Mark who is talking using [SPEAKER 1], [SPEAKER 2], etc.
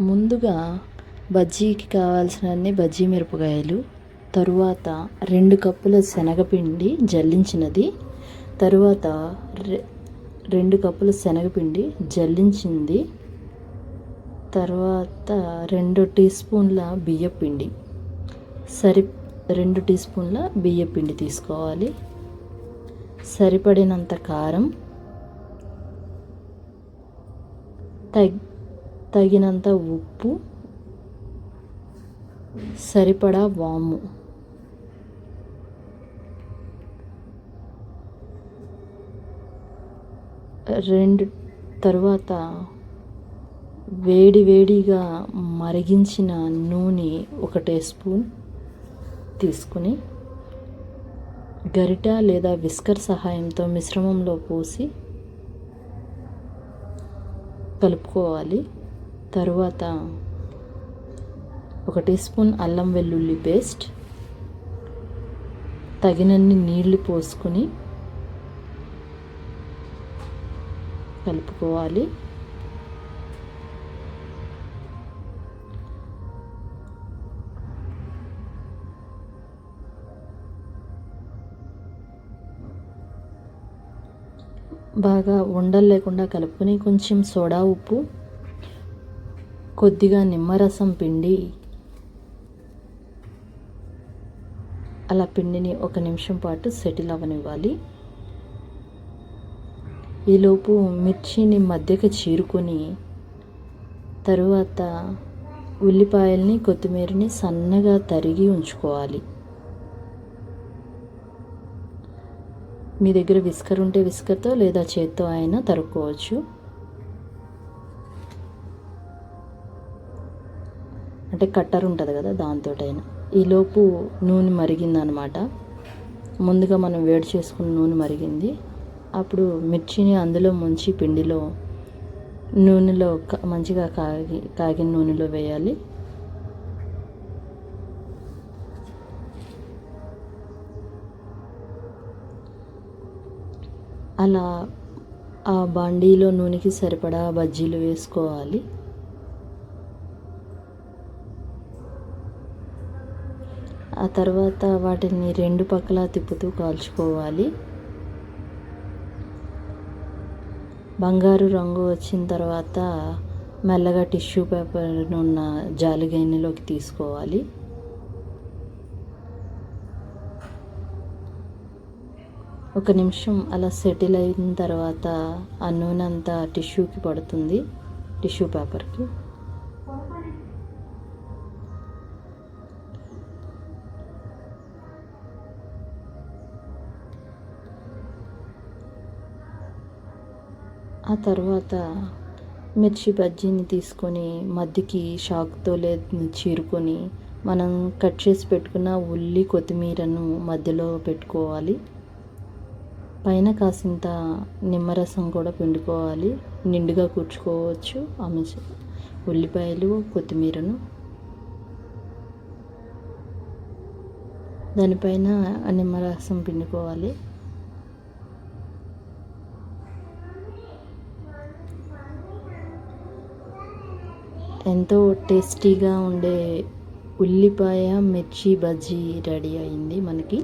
[SPEAKER 1] ముందుగా బజ్జీకి కావాల్సినన్ని బజ్జీ మిరపకాయలు తరువాత రెండు కప్పుల శనగపిండి జల్లించినది తరువాత రె రెండు కప్పుల శనగపిండి జల్లించింది తర్వాత రెండు టీ స్పూన్ల బియ్యపిండి. సరి రెండు టీ స్పూన్ల బియ్యపిండి తీసుకోవాలి. సరిపడినంత కారం తగ్ తగినంత ఉప్పు సరిపడా వాము. రెండు తరువాత వేడి వేడిగా మరిగించిన నూనె ఒక టీ స్పూన్ తీసుకుని గరిట లేదా విస్కర్ సహాయంతో మిశ్రమంలో పోసి కలుపుకోవాలి. తరువాత ఒక టీ స్పూన్ అల్లం వెల్లుల్లి పేస్ట్ తగినన్ని నీళ్ళు పోసుకొని కలుపుకోవాలి. బాగా ఉండలు లేకుండా కలుపుకొని కొంచెం సోడా ఉప్పు కొద్దిగా నిమ్మరసం పిండి. అలా పిండిని ఒక నిమిషం పాటు సెటిల్ అవ్వనివ్వాలి ఈలోపు మిర్చిని మధ్యకి చీరుకొని తరువాత ఉల్లిపాయల్ని కొత్తిమీరని సన్నగా తరిగి ఉంచుకోవాలి. మీ దగ్గర విస్కర్ ఉంటే విస్కర్తో లేదా చేత్తో అయినా తరుక్కోవచ్చు. అంటే కట్టర్ ఉంటుంది కదా దాంతోటైనా. ఈలోపు నూనె మరిగిందనమాట. ముందుగా మనం వేడి చేసుకున్న నూనె మరిగింది. అప్పుడు మిర్చిని అందులో ముంచి పిండిలో నూనెలో మంచిగా కాగి కాగిన నూనెలో వేయాలి. అలా ఆ బాండీలో నూనెకి సరిపడా బజ్జీలు వేసుకోవాలి. ఆ తర్వాత వాటిని రెండు పక్కల తిప్పుతూ కాల్చుకోవాలి. బంగారు రంగు వచ్చిన తర్వాత మెల్లగా టిష్యూ పేపర్ ఉన్న జాలిగైనలోకి తీసుకోవాలి. ఒక నిమిషం అలా సెటిల్ అయిన తర్వాత ఆ నూనె అంతా టిష్యూకి పడుతుంది టిష్యూ పేపర్కి. ఆ తర్వాత మిర్చి బజ్జీని తీసుకొని మధ్యకి షాక్తో లే చీరుకొని మనం కట్ చేసి పెట్టుకున్న ఉల్లి కొత్తిమీరను మధ్యలో పెట్టుకోవాలి. పైన కాసింత నిమ్మరసం కూడా పిండుకోవాలి. నిండుగా కూర్చుకోవచ్చు. ఆ ఉల్లిపాయలు కొత్తిమీరను. దానిపైన నిమ్మరసం పిండుకోవాలి. ఎంతో టేస్టీగా ఉండే ఉల్లిపాయ మిర్చి బజ్జీ రెడీ అయింది మనకి.